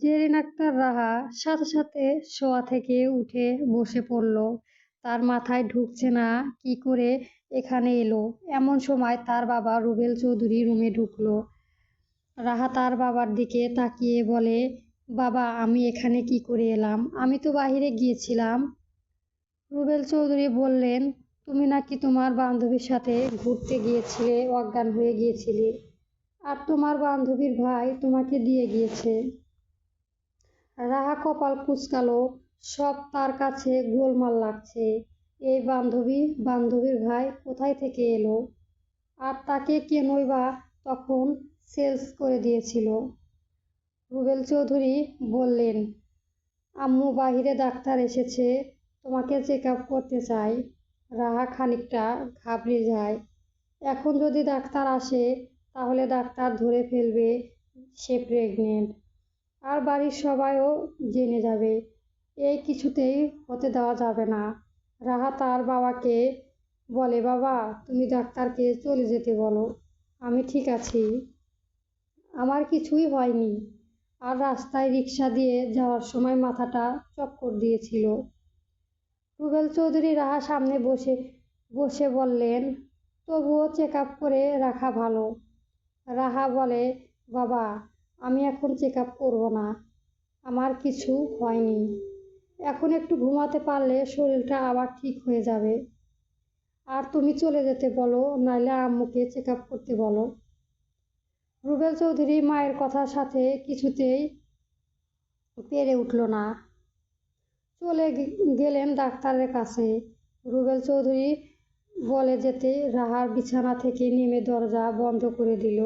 জেরিন আক্তার রাহা সাথে সাথে শোয়া থেকে উঠে বসে পড়ল। তার মাথায় ঢুকছে না, কি করে এখানে এলো? এমন সময় তার বাবা রুবেল চৌধুরী রুমে ঢুকলো। রাহা তার বাবার দিকে তাকিয়ে বলে, বাবা, আমি এখানে কি করে এলাম? আমি তো বাহিরে গিয়েছিলাম। রুবেল চৌধুরী বললেন, তুমি নাকি তোমার বান্ধবীর সাথে ঘুরতে গিয়েছিলে, অজ্ঞান হয়ে গিয়েছিলে। আর তোমার বান্ধবীর ভাই তোমাকে দিয়ে গিয়েছে। রাহা কপাল কুচকালো, সব তার কাছে গোলমাল লাগছে। এই বান্ধবী, বান্ধবীর ভাই কোথায় থেকে এলো? আর তাকে কেনই বা তখন সেলস করে দিয়েছিল? রুবেল চৌধুরী বললেন, আম্মু, বাহিরে ডাক্তার এসেছে, তোমাকে চেক আপ করতে চাই। রাহা খানিকটা ঘাবড়ে যায়। এখন যদি ডাক্তার আসে, তাহলে ডাক্তার ধরে ফেলবে সে প্রেগনেন্ট আর বাড়ির সবাইও জেনে যাবে। এই কিছুতেই হতে দেওয়া যাবে না। রাহা তার বাবাকে বলে, বাবা, তুমি ডাক্তারকে চলে যেতে বলো। আমি ঠিক আছি। আমার কিছুই হয়নি। আর রাস্তায় রিক্সা দিয়ে যাওয়ার সময় মাথাটা চক্কর দিয়েছিল। রুবেল চৌধুরী রাহা সামনে বসে বসে বললেন, তবুও চেক আপ করে রাখা ভালো। রাহা বলে, বাবা আমি এখন চেক আপ করব না। আমার কিছু হয়নি। এখন একটু ঘুমাতে পারলে শরীরটা আবার ঠিক হয়ে যাবে। আর তুমি চলে যেতে বলো নাহলে আম্মুকে চেক আপ করতে বলো। রুবেল চৌধুরী মায়ের কথার সাথে কিছুতেই পেরে উঠল না। চলে গেলেন ডাক্তারের কাছে। রুবেল চৌধুরী বলে যেতে রাহার বিছানা থেকে নেমে দরজা বন্ধ করে দিল।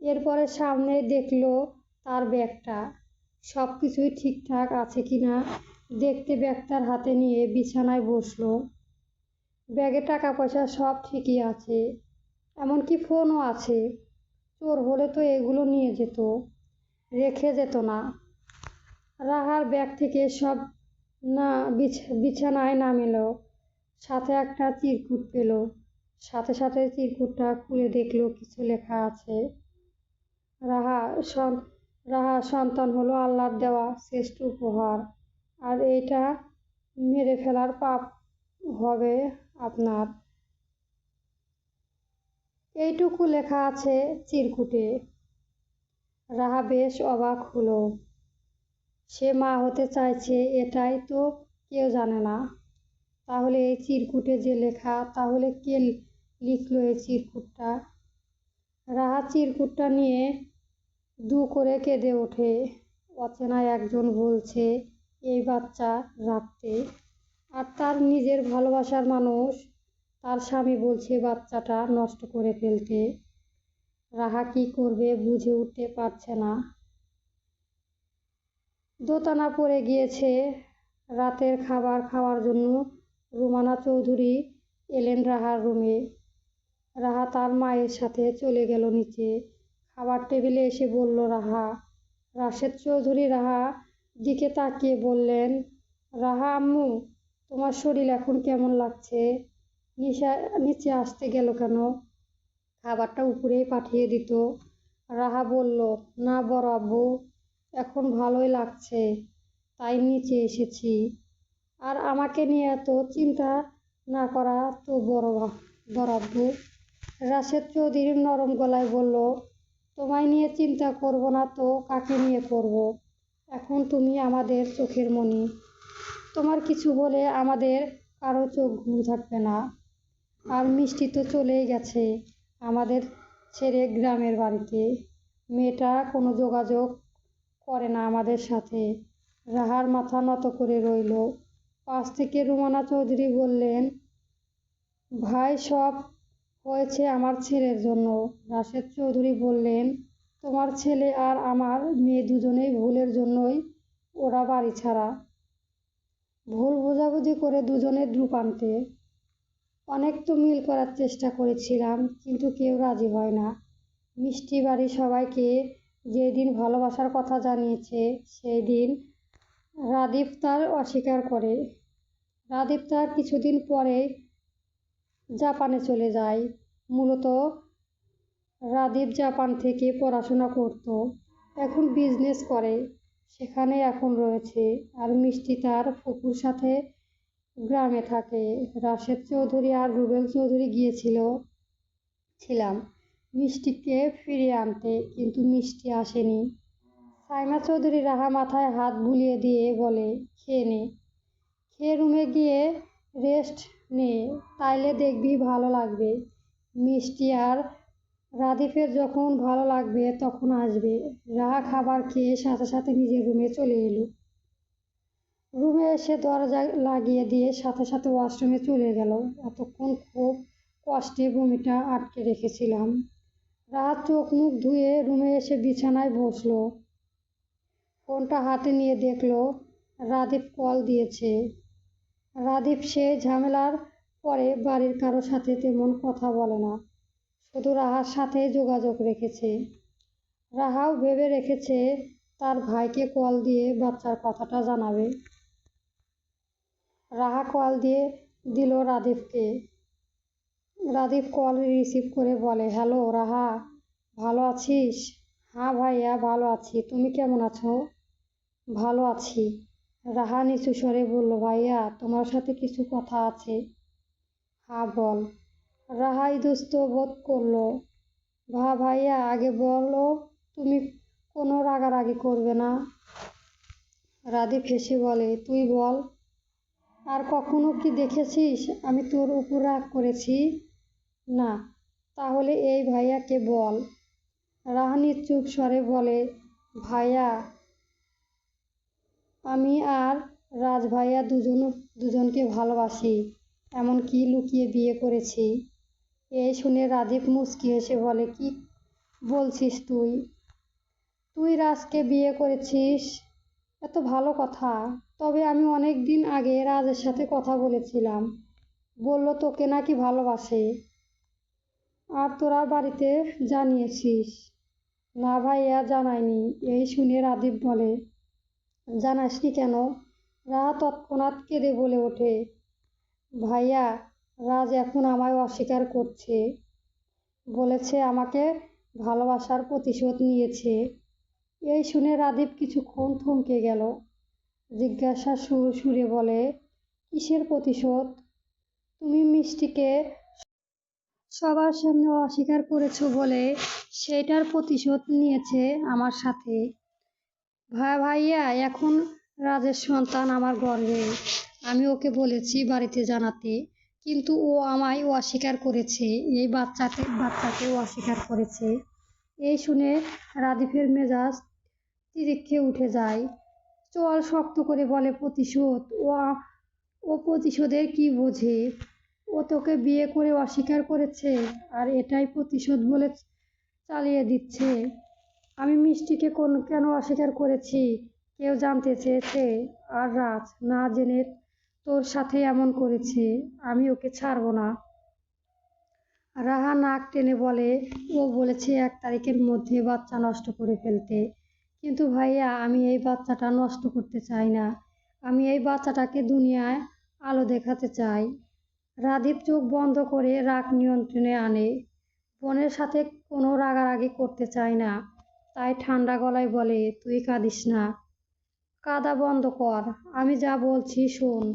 এরপরে সামনে দেখল তার ব্যাগটা। সব কিছুই ঠিকঠাক আছে কি না দেখতে ব্যাগটার হাতে নিয়ে বিছানায় বসল। ব্যাগে টাকা পয়সা সব ঠিকই আছে, এমনকি ফোনও আছে। চোর হলে তো এগুলো নিয়ে যেত, রেখে যেত না। রাহার ব্যাগ থেকে সব না বিছানায় নামেল, সাথে একটা চিরকুট পেল। সাথে সাথে চিরকুটটা খুলে দেখল, কিছু লেখা আছে। রাহা রাহা সন্তান হলো আল্লাহর দেওয়া শ্রেষ্ঠ উপহার। আর এইটা মেরে ফেলার পাপ হবে আপনার। এইটুকু লেখা আছে চিরকুটে। রাহা বেশ অবাক হলো। সে মা হতে চাইছে এটাই তো কেউ জানে না। তাহলে এই চিরকুটে যে লেখা, তাহলে কে লিখলো এই চিরকুটটা? রাহা চিরকুটটা নিয়ে দু করে কেঁদে ওঠে। অচেনা একজন বলছে, এই বাচ্চা রাখতে। আর তার নিজের ভালোবাসার মানুষ, তার স্বামী বলছে, বাচ্চাটা নষ্ট করে ফেলতে। রাহা কি করবে বুঝে উঠতে পারছে না। দোতানা পড়ে গিয়েছে। রাতের খাবার খাওয়ার জন্য রুমানা চৌধুরী এলেন রাহার রুমে। রাহা তার মায়ের সাথে চলে গেল নিচে। খাবার টেবিলে এসে বলল, রাহা। রাশেদ চৌধুরী রাহা দিকে তাকিয়ে বললেন, রাহা আম্মু, তোমার শরীর এখন কেমন লাগছে? নিশা, নিচে আসতে গেল কেন? খাবারটা উপরেই পাঠিয়ে দিত। রাহা বলল, না বড় আব্বু, এখন ভালোই লাগছে, তাই নিচে এসেছি। আর আমাকে নিয়ে এত চিন্তা না করা তো বড় বড় আব্বু? রাশেদ চৌধুরীর নরম গলায় বলল তোমায় নিয়ে চিন্তা করব না তো কাকে নিয়ে করব? এখন তুমি আমাদের চোখের মণি। তোমার কিছু হলে আমাদের কারও চোখ ঘুম থাকবে না। আর মিষ্টি তো চলেই গেছে আমাদের ছেড়ে গ্রামের বাড়িতে। মেয়েটা কোনো যোগাযোগ করে না আমাদের সাথে। রাহার মাথা নত করে রইল। পাশ থেকে রুমানা চৌধুরী বললেন, ভাই, সব হয়েছে আমার ছেলের জন্য। রাশেদ চৌধুরী বললেন, তোমার ছেলে আর আমার মেয়ে দুজনেই ভুলের জন্যই ওরা বাড়ি ছাড়া। ভুল বোঝাবুঝি করে দুজনের দ্রুপ আনতে। অনেক তো মিল করার চেষ্টা করেছিলাম, কিন্তু কেউ রাজি হয় না। মিষ্টি বাড়ি সবাইকে যেদিন ভালোবাসার কথা জানিয়েছে সেই দিন রাদীপ তার অস্বীকার করে। রাদীপ তার কিছুদিন পরে জাপানে চলে যায়। মূলত রাদীপ জাপান থেকে পড়াশোনা করত, এখন বিজনেস করে, সেখানে এখন রয়েছে আর মিষ্টি তার ফুপুর সাথে গ্রামে থাকে। রাশেদ চৌধুরী আর রুবেল চৌধুরী গিয়েছিল, ছিলাম। মিষ্টিকে ফিরিয়ে আনতে, কিন্তু মিষ্টি আসেনি। সাইমা চৌধুরী রাহা মাথায় হাত বুলিয়ে দিয়ে বলে, খেয়ে নে। খেয়ে রুমে গিয়ে রেস্ট নে, তাইলে দেখবি ভালো লাগবে। মিষ্টি আর রাদিফের যখন ভালো লাগবে তখন আসবে। রাহা খাবার খেয়ে সাথে সাথে নিজের রুমে চলে এলো। রুমে এসে দরজা লাগিয়ে দিয়ে সাথে সাথে ওয়াশরুমে চলে গেল। এতক্ষণ খুব কষ্টে বমিটা আটকে রেখেছিলাম। রাত চোখ মুখ ধুয়ে রুমে এসে বিছানায় বসল। ফোনটা হাতে নিয়ে দেখল রাদীপ কল দিয়েছে। রাদীপ সে ঝামেলার পরে বাড়ির কারোর সাথে তেমন কথা বলে না। শুধু রাহার সাথে যোগাযোগ রেখেছে। রাহাও ভেবে রেখেছে তার ভাইকে কল দিয়ে বাচ্চার কথাটা জানাবে। রাহা কল দিয়ে দিল রাদীপকে। রাদীপ কল রিসিভ করে বলে, হ্যালো রাহা, ভালো আছিস? হ্যাঁ ভাইয়া, ভালো আছি। তুমি কেমন আছো? ভালো আছি। রাহা নিচু স্বরে বলল, ভাইয়া, তোমার সাথে কিছু কথা আছে। হ্যাঁ বল। রাহা ইতস্ত বোধ করল, ভা, ভাইয়া, আগে বলো, তুমি কোনো রাগারাগি করবে না? রাধি হেসে বলে, তুই বল। আর কখনো কি দেখেছিস আমি তোর উপর রাগ করেছি? না। তাহলে এই ভাইয়াকে বল। রাহানি চুপ স্বরে বলে, ভাইয়া আমি আর রাজ ভাইয়া দুজন, দুজনকে ভালোবাসি, এমনকি লুকিয়ে বিয়ে করেছি। এই শুনে রাদীপ মুচকি হেসে বলে, কি বলছিস তুই? তুই রাজকে বিয়ে করেছিস? এত ভালো কথা। তবে আমি অনেক দিন আগে রাজের সাথে কথা বলেছিলাম। বলল, তোকে নাকি ভালোবাসে। আর তোরা বাড়িতে জানিয়েছিস? না ভাইয়া জানায়নি এই শুনে রাদীপ বলে জানাসনি কেন? রাহা তৎক্ষণাৎ কেঁদে বলে ওঠে, ভাইয়া, রাজ এখন আমায় অস্বীকার করছে। বলেছে আমাকে ভালোবাসার প্রতিশোধ নিয়েছে। এই শুনে রাদীপ কিছুক্ষণ থমকে গেল। জিজ্ঞাসা সুর সুরে বলে, কিসের প্রতিশোধ? তুমি মিষ্টিকে সবার সামনে অস্বীকার করেছ বলে সেটার প্রতিশোধ নিয়েছে আমার সাথে। ভাইয়া, এখন রাজের সন্তান আমার গর্বে আমি ওকে বলেছি বাড়িতে জানাতে, কিন্তু ও আমায় অস্বীকার করেছে। এই বাচ্চাকে বাচ্চাকেও অস্বীকার করেছে। এই শুনে রাদীপের মেজাজ তিরিক্ষে উঠে যায়। চল শক্ত করে বলে, প্রতিশোধ? ও ও প্রতিশোধের কি বোঝে? ও তোকে বিয়ে করে অস্বীকার করেছে? আর এটাই প্রতিশোধ বলে চালিয়ে দিচ্ছে। আমি মিষ্টিকে কোন, কেন অস্বীকার করেছি? কেউ জানতে চেয়েছে আর রাজ না জেনে তোর সাথে এমন করেছে, আমি ওকে ছাড়ব না। রাহা নাক টেনে বলে, ও বলেছে এক তারিখের মধ্যে বাচ্চা নষ্ট করে ফেলতে। কিন্তু ভাইয়া, আমি এই বাচ্চাটা নষ্ট করতে চাই না। আমি এই বাচ্চাটাকে দুনিয়ায় আলো দেখাতে চাই। রাদীপ চোখ বন্ধ করে রাগ নিয়ন্ত্রণে আনে। বোনের সাথে কোনো রাগারাগি করতে চায় না। তাই ঠান্ডা গলায় বলে, তুই কাঁদিস না। কাদা বন্ধ কর। আমি যা বলছি শোন।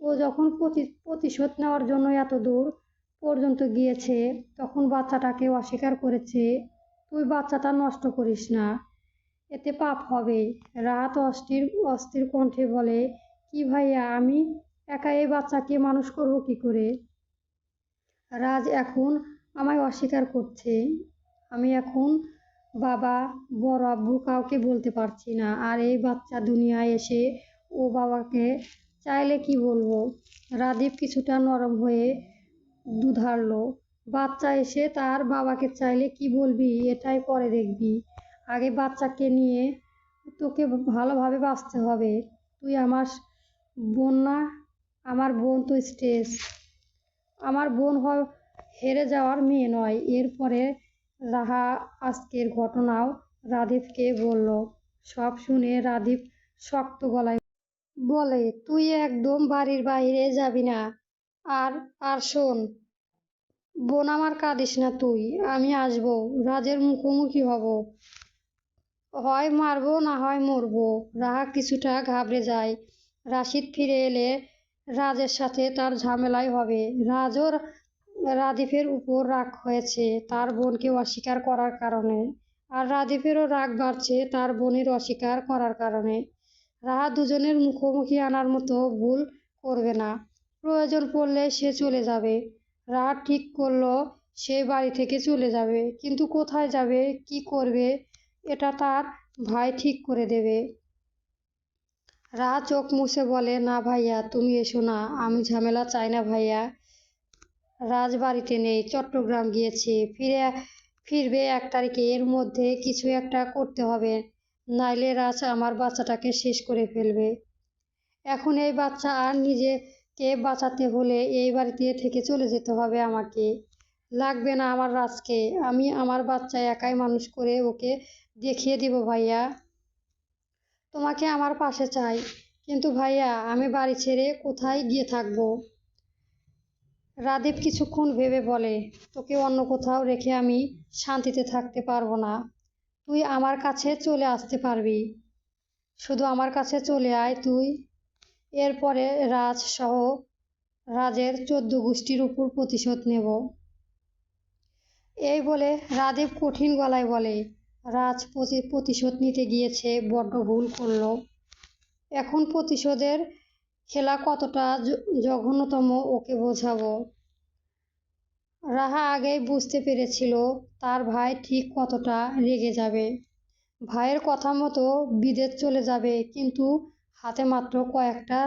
ও যখন প্রতি, প্রতিশোধ নেওয়ার জন্য এত দূর পর্যন্ত গিয়েছে, তখন বাচ্চাটাকে অস্বীকার করেছে, তুই বাচ্চাটা নষ্ট করিস না। এতে পাপ হবে। রাত অস্থির অস্থির কণ্ঠে বলে, কি ভাইয়া, আমি একা এই বাচ্চাকে মানুষ করব কি করে? রাজ এখন আমায় অস্বীকার করছে। আমি এখন বাবা, বড় আব্বু কাউকে বলতে পারছি না। আর এই বাচ্চা দুনিয়ায় এসে ও বাবাকে চাইলে কি বলব? রাদীপ কিছুটা নরম হয়ে দুধারলো বাচ্চা এসে তার বাবাকে চাইলে কি বলবি? এটাই পরে দেখবি। আগে বাচ্চাকে নিয়ে তোকে ভালোভাবে বাঁচতে হবে। তুই আমার বোন না? আমার বোন তো স্টেজ। আমার বোন হেরে যাওয়ার মেয়ে নয়। এরপরে রাহা আজকের ঘটনাও রাদীপকে বলল। সব শুনে রাদীপ শক্ত গলায় বলে, তুই একদম বাড়ির বাইরে যাবি না। আর আর শোন, বোন আমার কাঁদিস না তুই, আমি আসব, রাজের মুখোমুখি হব। হয় মারবো, না হয় মরবো রাহা কিছুটা ঘাবড়ে যায়। রাশিদ ফিরে এলে রাজের সাথে তার ঝামেলাই হবে। রাজও রাদীপের উপর রাগ হয়েছে, তার বোনকে অস্বীকার করার কারণে। আর রাদীপেরও রাগ বাড়ছে, তার বোনের অস্বীকার করার কারণে। রাহা দুজনের মুখোমুখি আনার মতো ভুল করবে না। প্রয়োজন পড়লে সে চলে যাবে। রাহা ঠিক করল, সে বাড়ি থেকে চলে যাবে। কিন্তু কোথায় যাবে, কি করবে, এটা তার ভাই ঠিক করে দেবে। রাহা চোখ মুছে বলে, না ভাইয়া, তুমি এসো না, আমি ঝামেলা চাই না ভাইয়া। রাজ বাড়িতে নেই, চট্টগ্রাম গিয়েছে। ফিরে, ফিরবে এক তারিখে, এর মধ্যে কিছু একটা করতে হবে। নাইলে রাজ আমার বাচ্চাটাকে শেষ করে ফেলবে। এখন এই বাচ্চা আর নিজেকে বাঁচাতে হলে এই বাড়িতে থেকে চলে যেতে হবে আমাকে। লাগবে না আমার রাজকে। আমি আমার বাচ্চা একাই মানুষ করে ওকে দেখিয়ে দিব ভাইয়া। তোমাকে আমার পাশে চাই। কিন্তু ভাইয়া, আমি বাড়ি ছেড়ে কোথায় গিয়ে থাকব? রাদীপ কিছুক্ষণ ভেবে বলে, তোকে অন্য কোথাও রেখে আমি শান্তিতে থাকতে পারব না। তুই আমার কাছে চলে আসতে পারবি। শুধু আমার কাছে চলে আয় তুই। এরপরে রাজ সহ রাজের চোদ্দ গোষ্ঠীর উপর প্রতিশোধ নেব। এই বলে রাদীপ কঠিন গলায় বলে, রাজ প্রতিশোধ নিতে গিয়েছে, বড্ড ভুল করল। এখন প্রতিশোধের খেলা কতটা জঘন্যতম ওকে বোঝাবো। রাহা আগেই বুঝতে পেরেছিল তার ভাই ঠিক কতটা রেগে যাবে। ভাইয়ের কথা মতো বিদেশ চলে যাবে, কিন্তু হাতে মাত্র কয়েকটা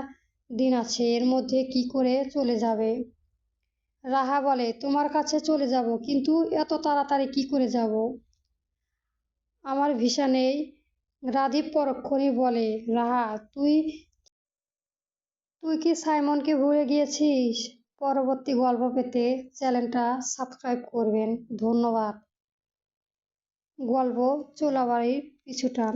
দিন আছে, এর মধ্যে কি করে চলে যাবে? রাহা বলে, তোমার কাছে চলে যাব, কিন্তু এত তাড়াতাড়ি কি করে যাব? আমার ভিসা নেই, রাদীপ পরক্ষণই বলে, রাহা, তুই তুই কি সাইমনকে ভুলে গিয়েছিস? পরবর্তী গল্প পেতে চ্যানেলটা সাবস্ক্রাইব করবেন। ধন্যবাদ। গল্প চোলাবাড়ির পিছুটান